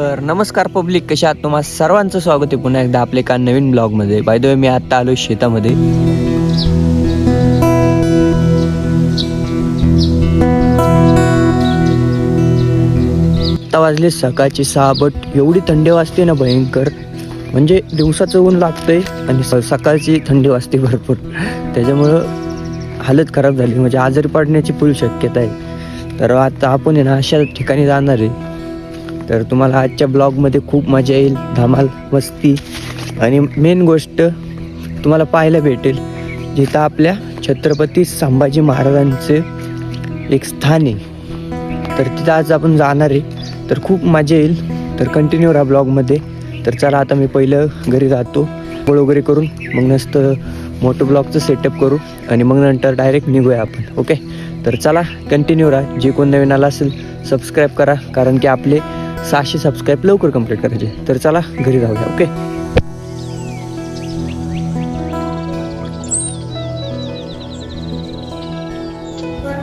तर नमस्कार पब्लिक कशा आहात? तुम्हा सर्वांचं स्वागत आहे पुन्हा एकदा आपल्या एका नवीन ब्लॉगमध्ये. बाय द वे मी आत्ता आलो शेतामध्ये. आता वाजले सकाळची सहा बट एवढी थंडी वाजते ना भयंकर. म्हणजे दिवसाचं ऊन लागतंय आणि स- सकाळची थंडी वाजते भरपूर. त्याच्यामुळं हालत खराब झाली. म्हणजे आजारी पडण्याची फुल शक्यता आहे. तर आता आपण आहे ना अशा ठिकाणी जाणार आहे. तर तुम्हाला आजच्या ब्लॉगमध्ये खूप मजा येईल धमाल मस्ती. आणि मेन गोष्ट तुम्हाला पाहायला भेटेल जिथं आपल्या छत्रपती संभाजी महाराजांचे एक स्थान आहे. तर तिथं आज आपण जाणार आहे. तर खूप मजा येईल. तर कंटिन्यू राहा ब्लॉगमध्ये. तर चला आता मी पहिलं घरी जातो. गोळ वगैरे करून मग नसतं मोठं ब्लॉगचं सेटअप करू. आणि मग नंतर डायरेक्ट निघूया आपण ओके तर चला कंटिन्यू राहा. जे कोण नवीन आला असेल सबस्क्राईब करा. कारण की आपले सहाशे सबस्क्राईब लवकर कंप्लीट करायचे. तर चला घरी जाऊया ओके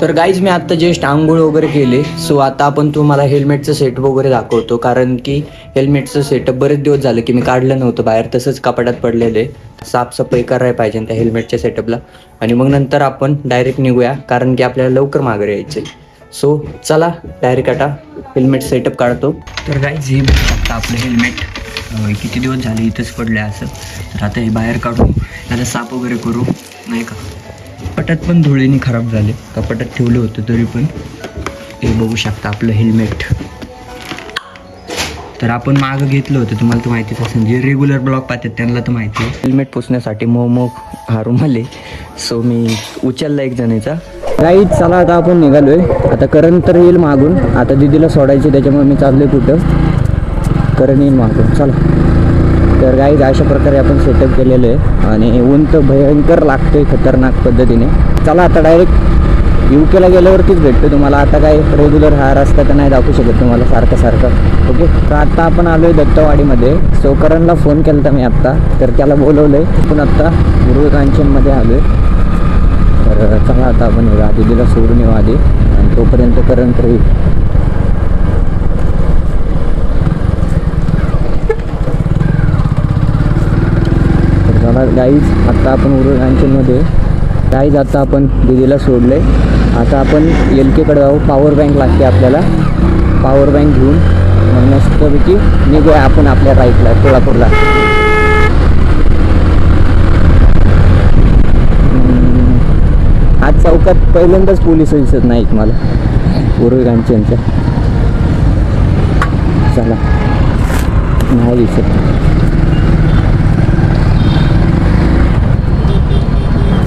तर गाईज मी आत्ता जस्ट आंघोळ वगैरे केले. सो आता आपण तुम्हाला हेल्मेटचं सेटअप वगैरे दाखवतो. कारण की हेल्मेटचं सेटअप बरेच दिवस झालं की मी काढलं नव्हतं बाहेर. तसंच कपाटात पडलेले साफसफाई करायला पाहिजे त्या हेल्मेटच्या सेटअपला आणि मग नंतर आपण डायरेक्ट निघूया. कारण की आपल्याला लवकर माघारी यायचे सो चला डायरेक्ट आता हेल्मेट सेटअप काढतो. तर गाईज हे बघू शकता आपलं हेल्मेट किती दिवस झाले इथंच पडलं आहे असं. तर आता हे बाहेर काढू त्याला साफ वगैरे करू नाही का? कपाटात पण धुळेनी खराब झाले. कपाटात ठेवलं होतं तरी पण. हे बघू शकता आपलं हेल्मेट तर आपण मागं घेतलं होतं. तुम्हाला तर माहितीच असेल जे रेग्युलर ब्लॉक पाहतात त्यांना तर माहिती आहे. हेल्मेट पुसण्यासाठी मोमो हा रुमाल आहे सो मी उचलला एक जणीचा. काही चला आता आपण निघालोय. आता करण तर येईल मागून. आता दिदीला सोडायची त्याच्यामुळे मी चाललोय कुठं? करण येईल मागून. चला. तर गाईज अशा प्रकारे आपण सेटअप केलेलं आहे. आणि ऊन तर भयंकर लागतोय खतरनाक पद्धतीने. चला आता डायरेक्ट यू केला गेल्यावरतीच भेटतो तुम्हाला. आता काय रेग्युलर हा रस्ता तर नाही दाखवू शकत तुम्हाला सारखं सारखं. ओके तर आत्ता आपण आलोय दत्तवाडीमध्ये. सोकरणला फोन केला होता मी आत्ता. तर त्याला बोलवलं आहे पण आत्ता गुरु कांचनमध्ये आलोय. तर चला आता आपण येऊ दिदीला सोडून येऊ आधी. आणि तोपर्यंत करंट तर. तर चला गाईज आत्ता आपण उरुळ कांचनमध्ये गाईज आता आपण दिदीला सोडले. आता आपण एल केकडे जाऊ. पॉवर बँक लागते आपल्याला. पॉवर बँक घेऊन मग मस्तपैकी निघूया आपण आपल्या राईटला कोल्हापूरला. आज चौकात पहिल्यांदाच पोलीस दिसत नाहीत मला. पूर्वी कांचनच्या चला. नाही दिसत.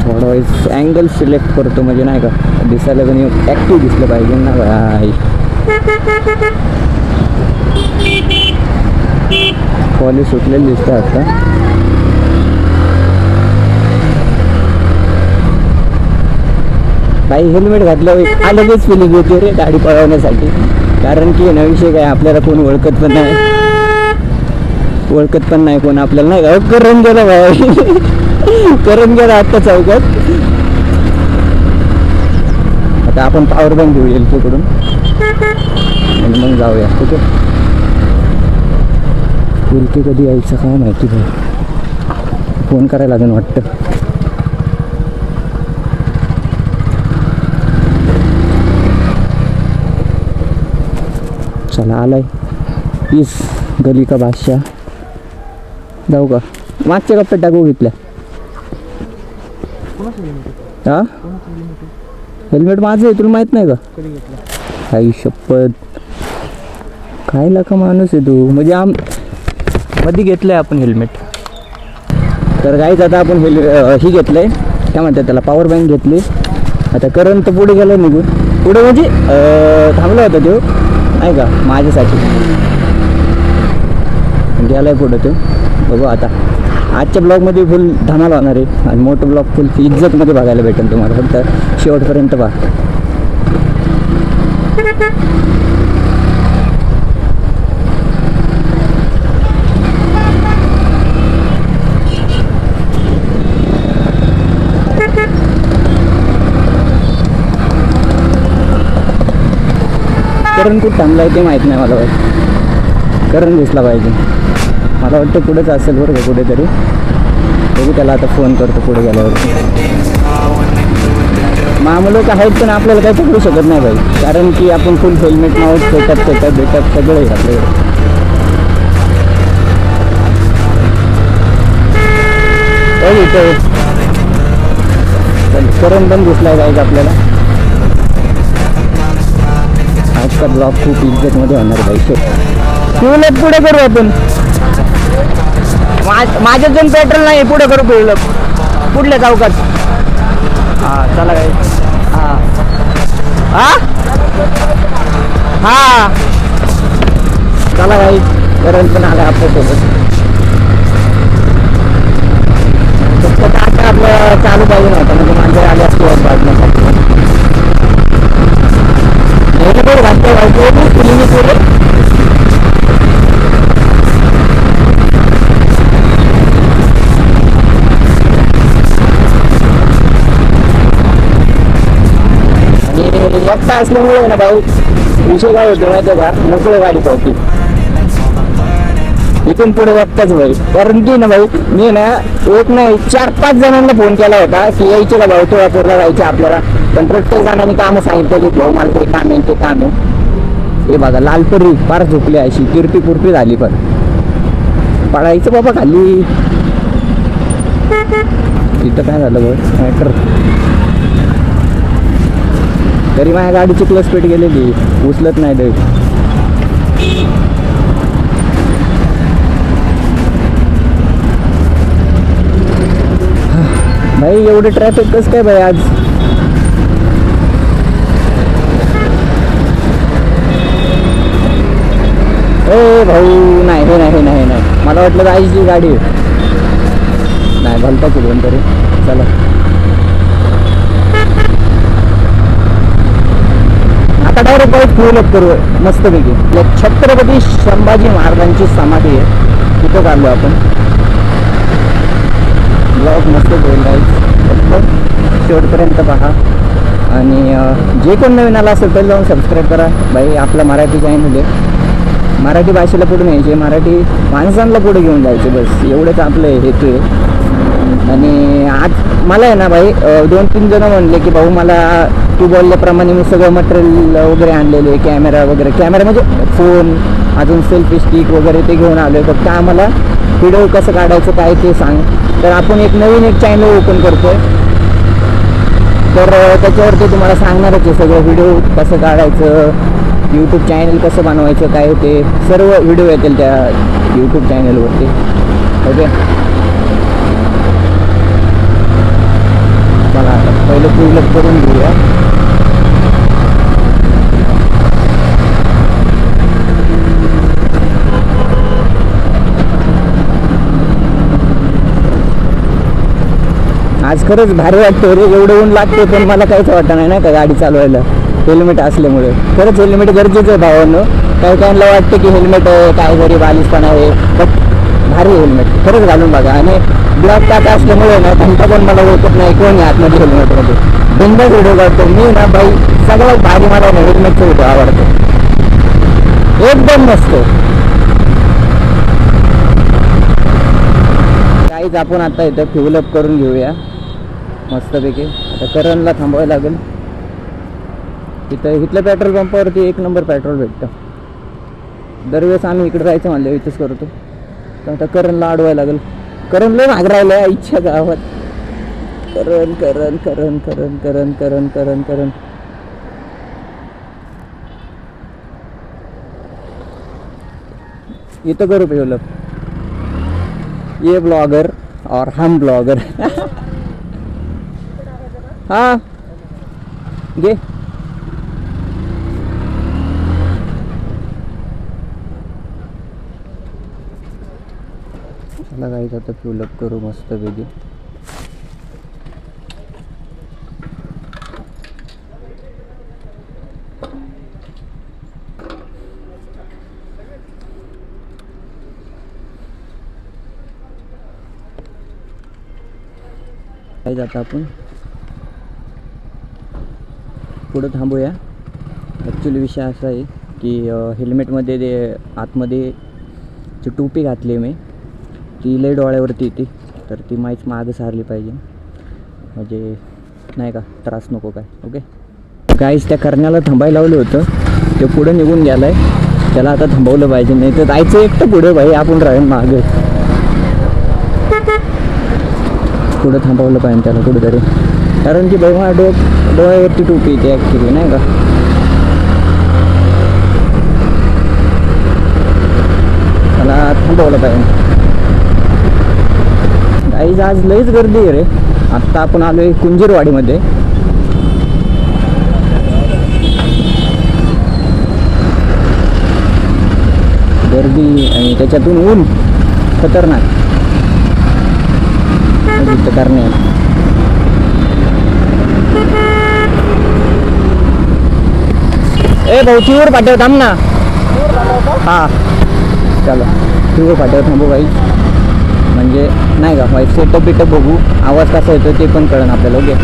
थोडा वेळेस अँगल सिलेक्ट करतो म्हणजे नाही का दिसायला कोणी ॲक्टिव्ह दिसलं पाहिजे ना भाई कॉलेज सुटलेलं दिसतं आता काही हेल्मेट घातलं आ फिलिंग येते रे गाडी पळवण्यासाठी. कारण की ना विषय काय आपल्याला कोण ओळखत पण नाही. ओळखत पण नाही कोण आपल्याला नाही का? करून गेलं भाई करून गेला आत्ता चौकात. आता आपण पॉवर बँक घेऊ येईल तिकडून. आणि मग जाऊया ठीक आहे? उलटी कधी यायचं काय माहिती भाई फोन करायला लागेल वाटतं. चला आलाय इस गली का बादशाह जाऊ का मागच्या कप्प्यात टाकू घेतल्या हा हेल्मेट माझं आहे तुला माहीत नाही का आई शपथ काय का माणूस आहे तू म्हणजे आममध्ये घेतलंय आपण हेल्मेट तर काहीच आता आपण हेल ही घेतलंय काय म्हणतात त्याला पॉवर बँक घेतली आता करंट तर पुढे गेलं निघून पुढे म्हणजे थांबला होता तो नाही का? माझ्यासाठी. गेलाय पुढं तो? बघू आता. आजच्या ब्लॉगमध्ये फुल धमाल होणार आहे. आणि मोठं ब्लॉग फुल इज्जतमध्ये बघायला भेटेल तुम्हाला. फक्त शेवटपर्यंत पहा. करण कुठं आहे ते माहीत नाही मला वाटतं. करण दिसला पाहिजे. मला वाटतं पुढेच असेल बरं का कुठेतरी. बघू त्याला आता फोन करतो पुढे गेल्यावर. मामलोक आहेत पण आपल्याला काही पकडू शकत नाही भाई कारण की आपण फुल हेल्मेट नाव सेटअप सेटअप बेटअप सगळं आहे आपल्याकडे. बघ करण पण दिसलाय पाहिजे आपल्याला. आजचा ब्लॉग खूप इज्जतमध्ये होणार पाहिजे पिवलप पुढे करू आपण. माझ्या माझ्यात जण पेट्रोल नाही पुढे करू पिवलप पुढल्या चौकात हा चला काय हा. हा? हा. चला काही करण पण आला आपल्यासोबत. फक्त आता आपलं चालू पाहिजे नव्हतं म्हणजे मांजर आले असतो वाट রাস্তায় বাড়ি করব তুলিনি করে असल्यामुळे ना भाऊ विषय काय होतो माहिती का मोकळे गाडी पावती इथून पुढे बघताच भाई कारण ना भाऊ मी ना एक नाही चार पाच जणांना फोन केला होता की यायचे का भाऊ? तुळापूरला जायचे आपल्याला. पण प्रत्येक जणांनी कामं सांगितलं की भाऊ मला ते काम आहे ते काम आहे. हे बघा लालपरी फार झोपली अशी. किरपी कुरपी झाली पण. पळायचं बाबा खाली. तिथं काय झालं बघ मॅटर तरी माझ्या गाडीची क्लच पेट गेलेली. उचलत नाही ते. भाई एवढे ट्रॅफिक कसं काय भाई आज? ए भाऊ नाही हे नाही हे नाही नाही. मला वाटलं आईची गाडी आहे. नाही घालता कुठून तरी. चला. आता डायरेक्ट पाऊस फुल करू मस्तपैकी. छत्रपती संभाजी महाराजांची समाधी आहे. तिथं काढलो आपण. ब्लॉग मस्त होईल फक्त शेवटपर्यंत पहा. आणि जे कोण नवीन आला असेल तर जाऊन सबस्क्राईब करा. बाई आपला मराठी चॅनल आहे. मराठी भाषेला पुढे न्यायचे मराठी माणसांना पुढे घेऊन जायचे बस. एवढंच आपलं हेतू आहे. आणि आज मला आहे ना भाई दोन तीन जण म्हणले की भाऊ मला तू बोलल्याप्रमाणे मी सगळं मटेरियल वगैरे आणलेले कॅमेरा वगैरे. कॅमेरा म्हणजे फोन अजून सेल्फी स्टिक वगैरे ते घेऊन आलोय. फक्त आम्हाला व्हिडिओ कसं काढायचं काय ते सांग. तर आपण एक नवीन एक चॅनल ओपन करतोय. तर त्याच्यावर त्याच्यावरती तुम्हाला सांगणारच आहे सगळं व्हिडिओ कसं काढायचं यूट्यूब चॅनल कसं बनवायचं काय ते सर्व व्हिडिओ येतील त्या यूट्यूब चॅनलवरती ओके चला पहिलं पूर्ण करून घेऊया. आज खरंच भारी वाटतं रे एवढं ऊन लागते पण मला काहीच वाटत नाही ना का गाडी चालवायला. हेल्मेट असल्यामुळे. खरंच हेल्मेट गरजेचं आहे भावांनो. काही काहींना वाटतं की हेल्मेट काय जरी पण आहे बट भारी हेल्मेट खरंच घालून बघा. आणि ब्लॉक टाका असल्यामुळे ना त्यांचा पण मला ओळखत नाही कोण आहे आतमध्ये हेल्मेटमध्ये बिंदाच व्हिडिओ काढतो मी ना बाई सगळ्यात भारी मला ना हेल्मेटचा व्हिडिओ आवडतो. एकदम मस्त. काहीच आपण आता इथं फ्युल अप करून घेऊया. मस्तपैकी. आता करणला थांबावं लागेल. इथं इथल्या पेट्रोल पंपावरती एक नंबर पेट्रोल भेटतं. दरवेळेस आम्ही इकडे जायचं म्हणलं इथंच करतो. तर आता करणला अडवायला लागेल. करण लय माग राहिलं इच्छा गावात. करण करण करण करण करण करण करण करण. इथं करू डेव्हलप ये ब्लॉगर और हम ब्लॉगर. हा. घे. चला गाईच आता फ्युलअप करू मस्त पैकी. काय आपण पुढं थांबूया. ॲक्च्युली विषय असा आहे की हेल्मेटमध्ये ते आतमध्ये जी टोपी घातली मी ती लय डोळ्यावरती येते. तर ती माहीच मागं सारली पाहिजे. म्हणजे नाही का त्रास नको काय ओके काहीच त्या करण्याला थांबायला लावलं होतं. ते पुढं निघून गेलाय. त्याला आता थांबवलं पाहिजे. नाही तर जायचं एकटं पुढे भाई आपण राहील मागे. पुढं थांबवलं पाहिजे त्याला कुठेतरी. कारण की भाई मला डो डोळ्यावरती टोपी येते ॲक्च्युली नाही का? मला थांबवलं पाहिजे गाईज आज लईच गर्दी आहे रे. आत्ता आपण आलो आहे कुंजीरवाडीमध्ये. गर्दी आणि त्याच्यातून ऊन खतरनाक. इथं करणे. ए भाऊ चिवर पाठव थांब ना. हा. चलो. चिवर पाठव थांबू भाई म्हणजे नाही का बाई सेटअप बिटअप बघू. आवाज कसा येतो ते पण कळण आपल्याला ओके?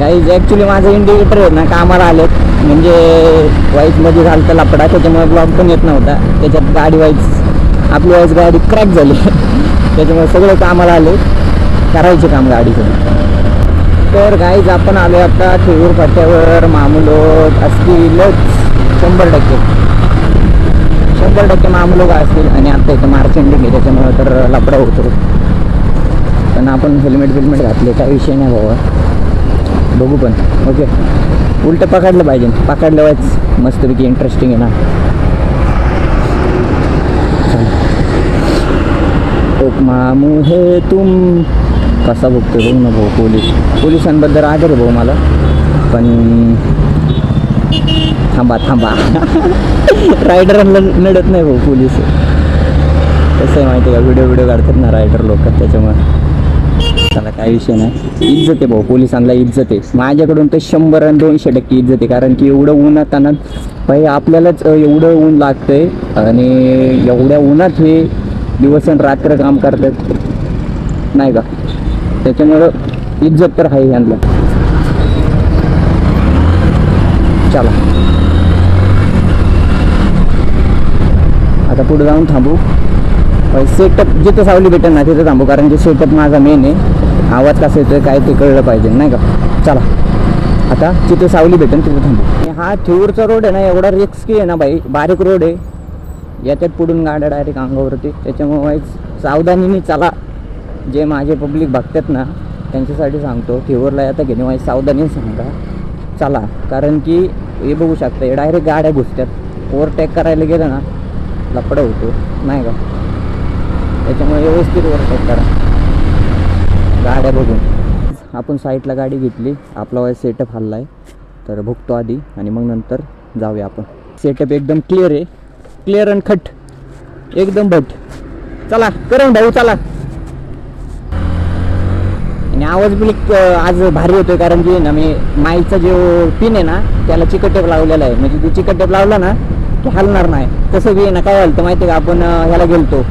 गाईज ॲक्च्युली माझं इंडिकेटर आहेत ना कामाला आलेत. म्हणजे वाईजमध्ये झालं तर लपडा त्याच्यामुळे ब्लॉक पण येत नव्हता. त्याच्यात गाडी वाईज आपली वाईज गाडी क्रॅक झाली. त्याच्यामुळे सगळं कामाला आले. करायचे काम गाडीचं. तर गाईज आपण आलो आता ठेवूर फाट्यावर. मामुलोक असतीलच. शंभर टक्के. शंभर टक्के मामुलोक असतील आणि आता इथं मार्चेंडिंग आहे. त्याच्यामुळे तर लपडा होतो. पण आपण हेल्मेट बिल्मेट घातले काय विषय नाही बाबा बघू पण. ओके उलटं पकडलं पाहिजे. पकडल्यावरच मस्तपैकी इंटरेस्टिंग आहे ना. एक मामू हे तुम. कसा बघतो बघ ना भाऊ पोलीस. पोलिसांबद्दल आदर आहे भाऊ मला. पण थांबा थांबा. रायडरांना नडत नाही भाऊ पोलीस. कसं आहे माहिती आहे का? व्हिडिओ व्हिडिओ काढतात ना रायडर लोक त्याच्यामुळे. त्याला काय विषय नाही. इज्जत आहे भाऊ पोलिसांना इज्जत आहे. माझ्याकडून तर शंभर आणि दोनशे टक्के इज्जत आहे. कारण की एवढं उन्हात आणत भाई आपल्यालाच एवढं ऊन लागतंय आणि एवढ्या उन्हात हे दिवस आणि रात्र काम करतात. नाही का? त्याच्यामुळं इज्जत तर आहे यांना चला. आता पुढे जाऊन थांबू. सेटअप जिथं सावली भेटेल ना तिथं थांबू. कारण की सेटअप माझा मेन आहे. आवाज कसा येतोय काय ते कळलं पाहिजे नाही का? चला. आता तिथं सावली भेटेल तिथं थांबू. आणि हा थेऊरचा रोड आहे ना एवढा रिस्की आहे ना बाई. बारीक रोड आहे. याच्यात पुढून गाड्या डायरेक्ट अंगावरती. त्याच्यामुळे सावधानीने चला. जे माझे पब्लिक बघतात ना त्यांच्यासाठी सांगतो. थेऊरला आता घेणे माझी सावधानी सांगा. चला. कारण की हे बघू शकता डायरेक्ट गाड्या घुसतात ओव्हरटेक करायला गेलं ना लपडं होतो. नाही का? त्याच्यामुळे व्यवस्थित ओव्हरटेक करा. गाड्या बघून. आपण साईडला गाडी घेतली. आपला वाय सेटअप हल्ला आहे तर बघतो आधी आणि मग नंतर जाऊया आपण. सेटअप एकदम क्लिअर आहे. क्लिअर अँड खट. एकदम भट. चला करण भाऊ चला. आणि आवाज बिल आज भारी होतोय कारण की ना मी माईचा जो पिन आहे ना त्याला चिकटेप लावलेला आहे. म्हणजे तू चिकटेप लावला ना की हलणार नाही. तसं बी ना काय झालं माहिती का? आपण ह्याला गेलतो.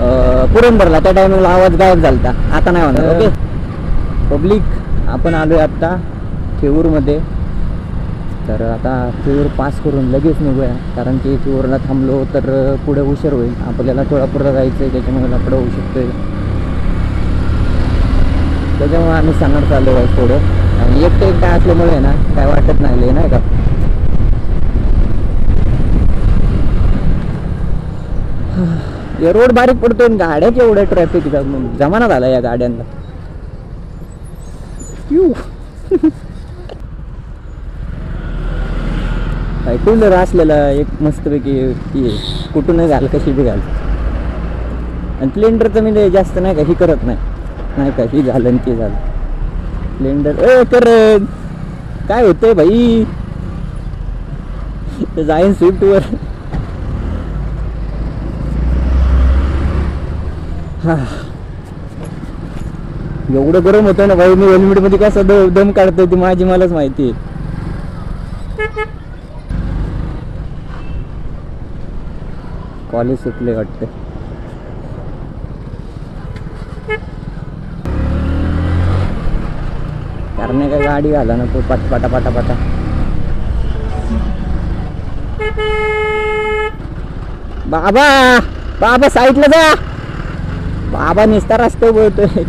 अं, पुरंदरला त्या टायमिंगला आवाज गायब झालता. आता नाही होणार ओके? पब्लिक आपण आलोय आत्ता थेऊरमध्ये. तर आता थेऊर पास करून लगेच निघूया. कारण की थेऊरला थांबलो तर पुढे उशीर होईल. आपल्याला थोडा पुढं जायचं आहे त्याच्यामुळे पुढं होऊ शकतोय. त्याच्यामुळे आम्ही सांगणार चाललो आहे थोडं आणि एकटं एकटं असल्यामुळे आहे ना काय वाटत नाही नाही का? या रोड बारीक पडतोय आणि गाड्याच एवढ्या ट्रॅफिक जमाना झाला या गाड्यांना. यू. काय असलेला एक मस्तपैकी कुठून आहे. घाल कशी बी घाल. आणि स्प्लेंडरचं मी जास्त नाही का ही करत नाही. नाही का ही झालं आणि ते झालं. स्प्लेंडर ए करत काय होतंय भाई जाईन स्विफ्टवर एवढं गरम होतं ना भाई मी हेल्मेटमध्ये कसं द- दम काढतोय ती माझी मलाच माहिती कॉलेज सुटले वाटते. कारण का गाडी घाला ना तो पट पटा पटा पटा. बाबा! बाबा साईडला जा! बाबा निस्ता रस्ते बोलतोय.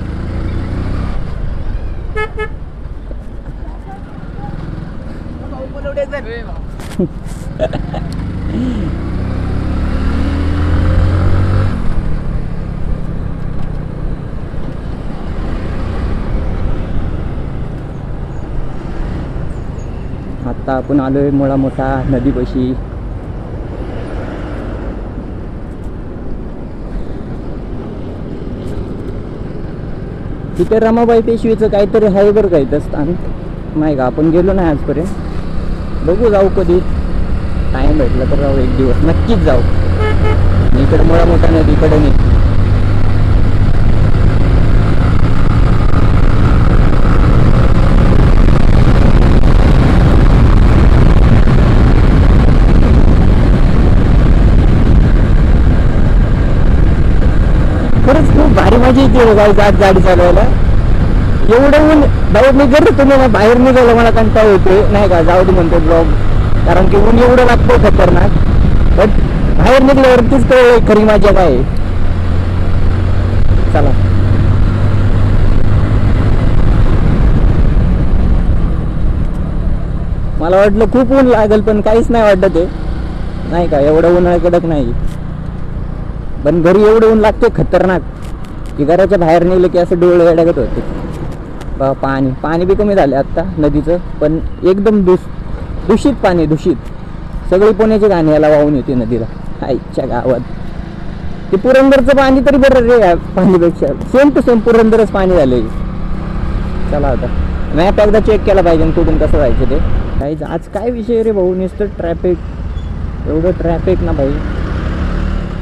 आता आपण आलोय मुळा मोठा नदीपाशी. तिथे रमाबाई पेशवीचं काहीतरी आहे बरं काही स्थान नाही का आपण गेलो नाही आजपर्यंत. बघू जाऊ कधी. टाईम भेटला तर जाऊ एक दिवस. नक्कीच जाऊ. इकडे मुळा मोठा नदीकडे नाही. खरंच खूप माझी इथे गाडी गाडी चालवायला. एवढं ऊन बाहेर निघत तुम्ही बाहेर निघायला मला कंटाळ होते नाही का जाऊ दे म्हणतो ब्लॉग कारण की ऊन एवढं लागतं खतरनाक. बट बाहेर निघल्यावरतीच कळलं खरी माझ्या काय आहे. चला. मला वाटलं खूप ऊन लागेल पण काहीच नाही वाटत ते नाही का एवढं उन्हाळा कडक नाही. पण घरी एवढं ऊन लागते खतरनाक. की घराच्या बाहेर निघलं की असं डोळे अडगत होते. बा पाणी. पाणी बी कमी झालं आत्ता नदीचं पण एकदम दूष दूषित पाणी दूषित. सगळी पुण्याची गाणी याला वाहून येते नदीला. आईच्या गावात. ते पुरंदरचं पाणी तरी बरं रे पाणीपेक्षा. सेम टू सेम पुरंदरच पाणी झालंय. चला आता. मॅप एकदा चेक केला पाहिजे आणि कुठून कसं जायचं ते. काहीच आज काय विषय रे भाऊ? नुसतं ट्रॅफिक एवढं ट्रॅफिक ना भाई.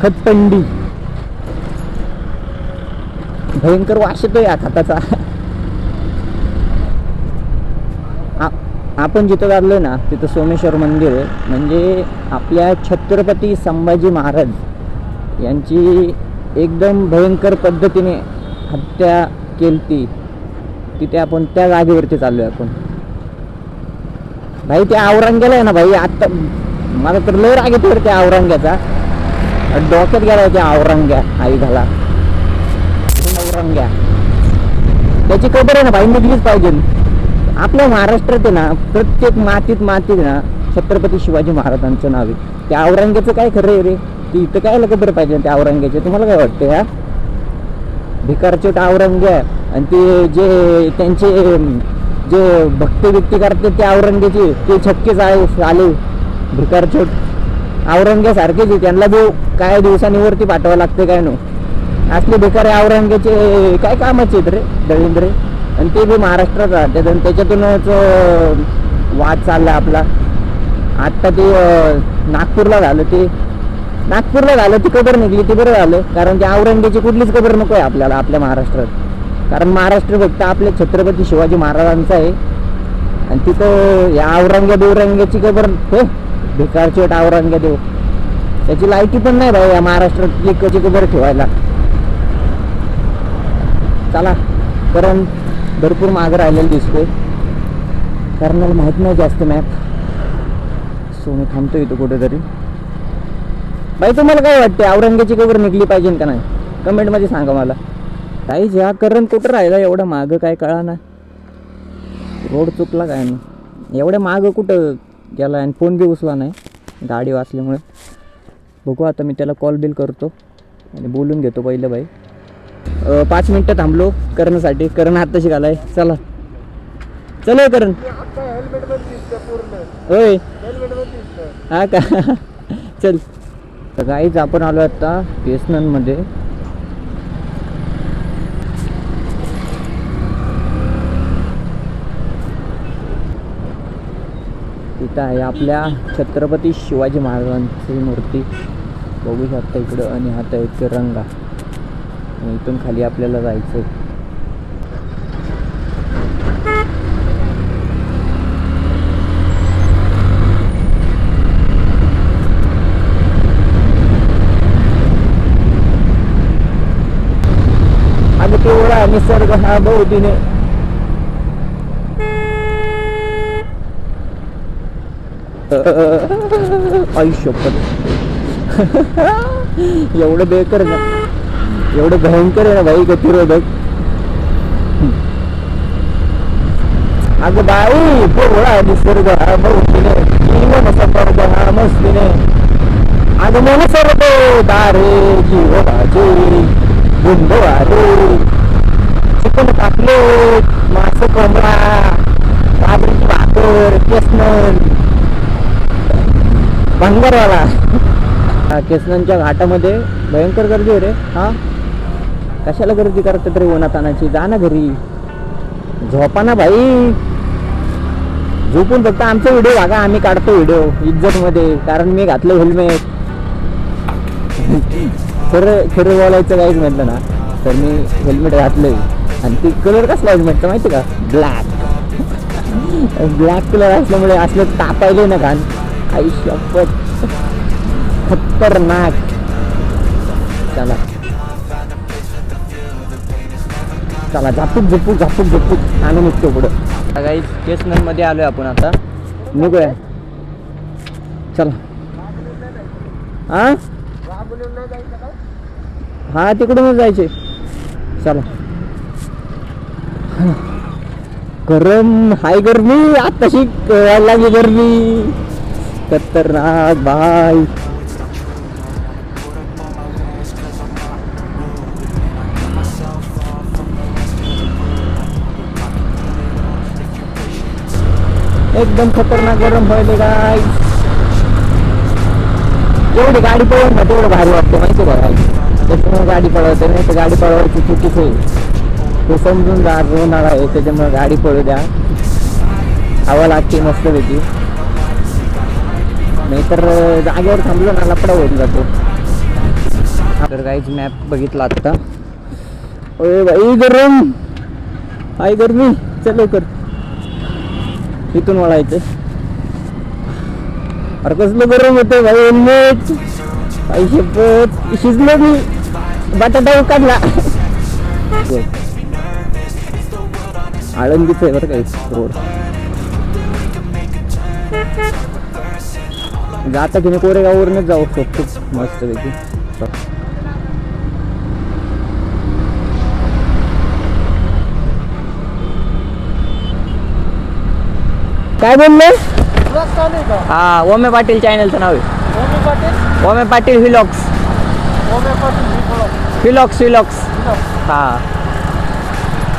खतपंडी. भयंकर वास येतोय या खताचा. आपण जिथं चाललोय ना तिथं सोमेश्वर मंदिर आहे. म्हणजे आपल्या छत्रपती संभाजी महाराज यांची एकदम भयंकर पद्धतीने हत्या केलती. तिथे आपण त्या जागेवरती चाललोय आपण. भाई त्या औरंग्याला आहे ना भाई आत्ता मला तर लय राग येतो त्या औरंग्याचा. डोक्यात गेला त्या औरंग्या आई घाला औरंग्या त्याची खबर आहे ना भाई निघलीच पाहिजे. आपल्या महाराष्ट्रात आहे ना प्रत्येक मातीत मातीत ना छत्रपती शिवाजी महाराजांचं नाव आहे. त्या औरंग्याचं काय खरं आहे रे? ती इथं काय खबर पाहिजे त्या औरंग्याचे तुम्हाला काय वाटतं ह्या भिकारचोट औरंग्या आणि ते जे त्यांचे जे भक्ती बिक्ती करते ते औरंग्याचे ते छक्केच आहे आले भिकारचोट. औरंग्यासारखेच आहे. त्यांना जो काय दिवसांनीवरती पाठवावं लागते काय नो? असले भिकारे औरंगाचे काय कामाचे आहेत रे दळिंद्रे? आणि ते बी महाराष्ट्रात राहतात आणि त्याच्यातूनच वाद चालला आपला. आत्ता ते नागपूरला झालं ते. नागपूरला झालं ती कबर निघली ती बरं झालं. कारण की औरंगाची कुठलीच कबर नको आहे आपल्याला आपल्या महाराष्ट्रात. कारण महाराष्ट्र फक्त आपल्या छत्रपती शिवाजी महाराजांचा आहे. आणि तिथं या औरंग्या बिवरंग्याची कबर हे भिकारचोट औरंग्या देव त्याची लायकी पण नाही भाई या महाराष्ट्रात एकची कबर ठेवायला. चला. कारण भरपूर मागं राहिलेलं दिसतोय. कारण मला माहीत नाही जास्त मॅप सो मी थांबतो इथं कुठेतरी. बाई तुम्हाला काय वाटते औरंग्याची कबर निघली पाहिजे का नाही? कमेंटमध्ये सांगा मला. काही ज्या करण कुठं राहिला? एवढं मागं काय कळा ना रोड चुकला काय ना एवढ्या मागं कुठं गेला आणि फोन बी उचला नाही. गाडी वाचल्यामुळे. बघू आता मी त्याला कॉल बिल करतो. आणि बोलून घेतो पहिलं बाई. पाच मिनटं थांबलो. करण्यासाठी करण हात शिकालाय चला. चलो करण. होय. हा का? चल. तर काहीच आपण आलो आता मध्ये तिथं आहे आपल्या छत्रपती शिवाजी महाराजांची मूर्ती. बघू शकता इकडं आणि हात आहे तिरंगा. इथून खाली आपल्याला जायचं आणि तेवढा निसर्ग हा बहुतीने आयुष्य एवढं बेकर ना एवढं भयंकर आहे ना भाई गतिरोधक? अगं बाई पोळा निसर्ग. हा मौतीने जीवन संपर्क हा मस्तीने अगं मन सर्व दारे जीवनाचे गुंडवारे चिकन टाकले मास कोंबडा बाबरीची भाकर केसनन. भंगारवाला. हा केसननच्या घाटामध्ये भयंकर गर्दी रे. हा? कशाला गर्दी करतात रे उन्हातानाची जा ना घरी. झोपा ना भाई. झोपून फक्त आमचा व्हिडिओ बघा आम्ही काढतो व्हिडिओ इज्जत मध्ये कारण मी घातलं हेल्मेट खरं खरं बोलायचं काहीच म्हटलं ना तर मी हेल्मेट घातलंय. आणि ती कलर कसला हेल्मेटचा माहिती का? ब्लॅक ब्लॅक कलर असल्यामुळे असलं तापायले ना घाण. आई खतरनाक. चला. चला झापूक झुपूक झापूक झुपूक. आम्ही निघतो पुढं काही केसनरमध्ये आलोय आपण आता. निघूया. चला. हा हा तिकडूनच जायचे. चला. गरम हाय गरमी आताशी कळायला लागली गरमी. खतरनाक बाय एकदम खतरनाक गरम व्हायले काय एवढी गाडी पळवून ना तेवढं भारी वाटतं माहिती बघायला त्याच्यामुळे गाडी पळवते नाही तर गाडी पळवायची चुकीच आहे ते समजून जा उन्हाळा आहे त्याच्यामुळे गाडी पळू द्या. हवा लागते मस्त त्याची नाहीतर जागेवर थांबलो ना लपडा होऊन जातो. तर काहीच मॅप बघितला आता. ओय बाई गरम आई गरमी चल कर इथून वळायचं अरे कसलं गरम होतं भाई हेल्मेट काही शपथ. शिजलो मी. बटाटा उकाडला. आळंदीच आहे बरं काही रोड. जाता तुम्ही कोरेगाववरूनच जाऊ शकतो. मस्त पैकी काय बोलले? हा ओमे पाटील चॅनलचं नाव आहे. ओमे पाटील? व्हिलॉग्स. व्हिलॉग्स. व्हिलॉग्स हा.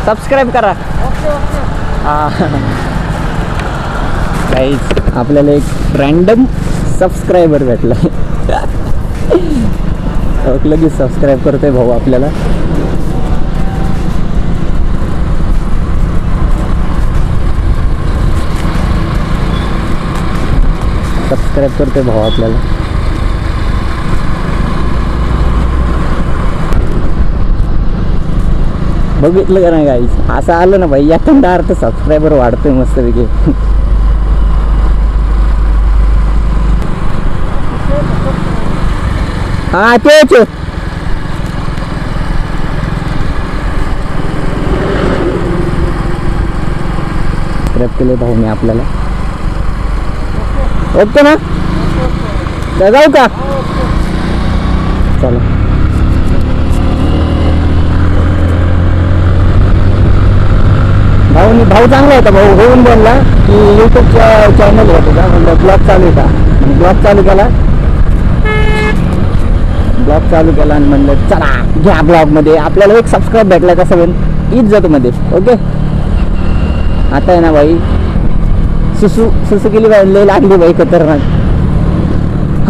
सबस्क्राईब करा. गाईज आपल्याला एक रँडम सबस्क्रायबर भेटला लगेच सबस्क्राईब करतोय भाऊ आपल्याला. सबस्क्राईब करते भाऊ आपल्याला. बघितलं का नाही गाईस असं आलं ना भाई एखादा अर्थ सबस्क्रायबर वाढतोय मस्तपैकी. हा तेच. सबस्क्राईब केले मी आपल्याला. ओके ना? काय जाऊ का? चला. भाऊ भाऊ चांगला होता भाऊ होऊन बोलला की युट्यूबच्या चॅनल होता. का म्हणलं ब्लॉग चालू आहे का? ब्लॉग चालू केला. ब्लॉग चालू केला आणि म्हणलं चला घ्या ब्लॉगमध्ये आपल्याला एक सबस्क्राईब भेटला का सगळं इज्जतमध्ये. ओके आता आहे ना भाई सुसू सुसू केली बाई लय लागली बाई खतरनाक.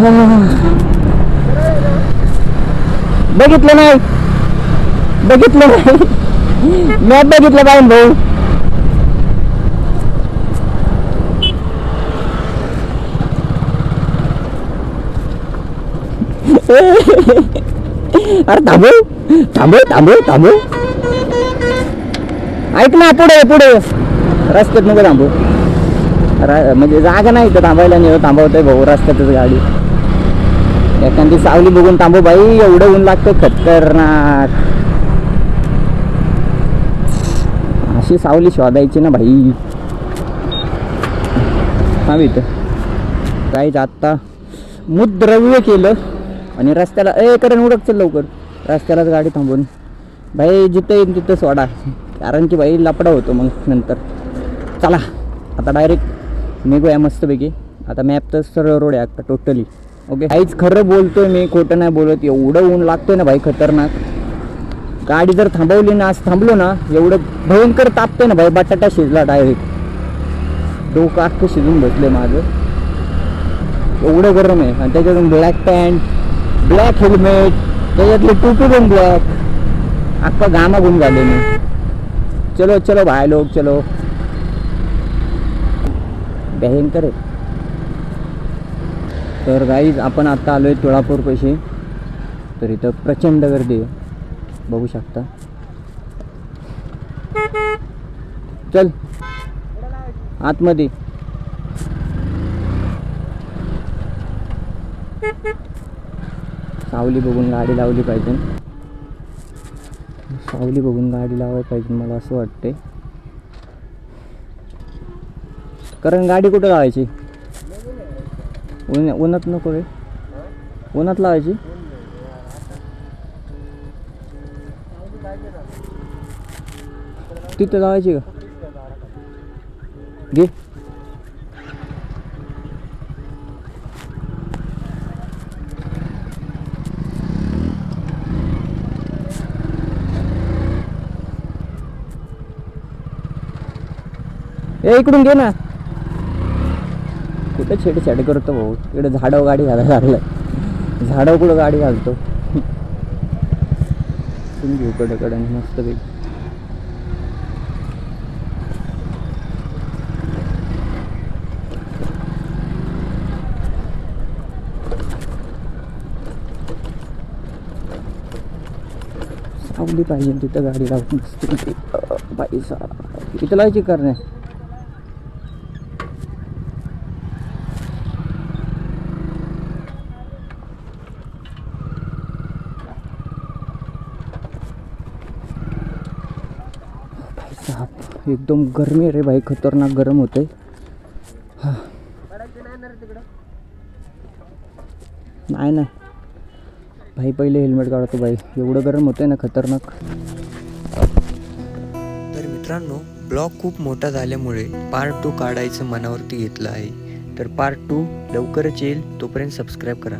बघितलं नाही. बघितलं नाही. मॅप बघितलं पाहिजे भाऊ. अरे थांबव थांबव थांबव थांबव. ऐक ना पुढे पुढे. रस्त्यात नको थांबू. रा- म्हणजे जागा नाही तर थांबायला नाही थांबवतोय भाऊ रस्त्यातच गाडी. एखादी सावली बघून थांबू बाई एवढं ऊन लागतं खतरनाक. अशी सावली शोधायची ना भाई. थांब इथं. काहीच आत्ता मुद्रव्य केलं आणि रस्त्याला ए करण उडकचं लवकर. रस्त्यालाच गाडी थांबून भाई जिथं येईन तिथं सोडा. कारण की भाई लपडा होतो मग नंतर. चला आता डायरेक्ट निघूया मस्तपैकी. आता मॅप तर सरळ रोड आहे आता टोटली ओके काहीच खरं बोलतोय मी खोटं नाही बोलत. एवढं ऊन लागतोय ना भाई खतरनाक. गाडी जर थांबवली ना आज थांबलो ना एवढं भयंकर तापतंय ना भाई बटाटा शिजला डायरेक्ट डोकं अख्खं शिजून बसले माझं. एवढं गरम आहे. आणि त्याच्यातून ब्लॅक पॅन्ट ब्लॅक हेल्मेट त्याच्यातली टोपी पण ब्लॅक अख्खा गामा गुण झाले मी. चलो चलो भाई लोक चलो. भयंकर आहे तर गाईज आपण आत्ता आलो तुळापूर पैसे तर इथं प्रचंड गर्दी आहे. बघू शकता. चल. आतमध्ये. सावली बघून गाडी लावली पाहिजे. सावली बघून गाडी लावायला पाहिजे मला असं वाटते कारण गाडी कुठं लावायची? उन्हा उन्हात नको रे. उन्हात लावायची? तिथं लावायची का? घे. ए इकडून घे ना. कुठं छेडछाड करतो भाऊ. इकडे झाडावर गाडी घालायला लागलाय. झाडावर कुठं गाडी घालतो? तुम्ही घेऊ कडे कडे मस्त पैकी. सावली पाहिजे तिथं गाडी लावून मस्त पैसा इथं लावायची करणे भाई साहब एकदम गरमी आहे रे भाई खतरनाक गरम होते नाही ना भाई पहिले हेल्मेट काढतो भाई. एवढं गरम होतंय ना खतरनाक. तर मित्रांनो ब्लॉग खूप मोठा झाल्यामुळे पार्ट टू काढायचं मनावरती घेतलं आहे. तर पार्ट टू लवकरच येईल तोपर्यंत सबस्क्राईब करा.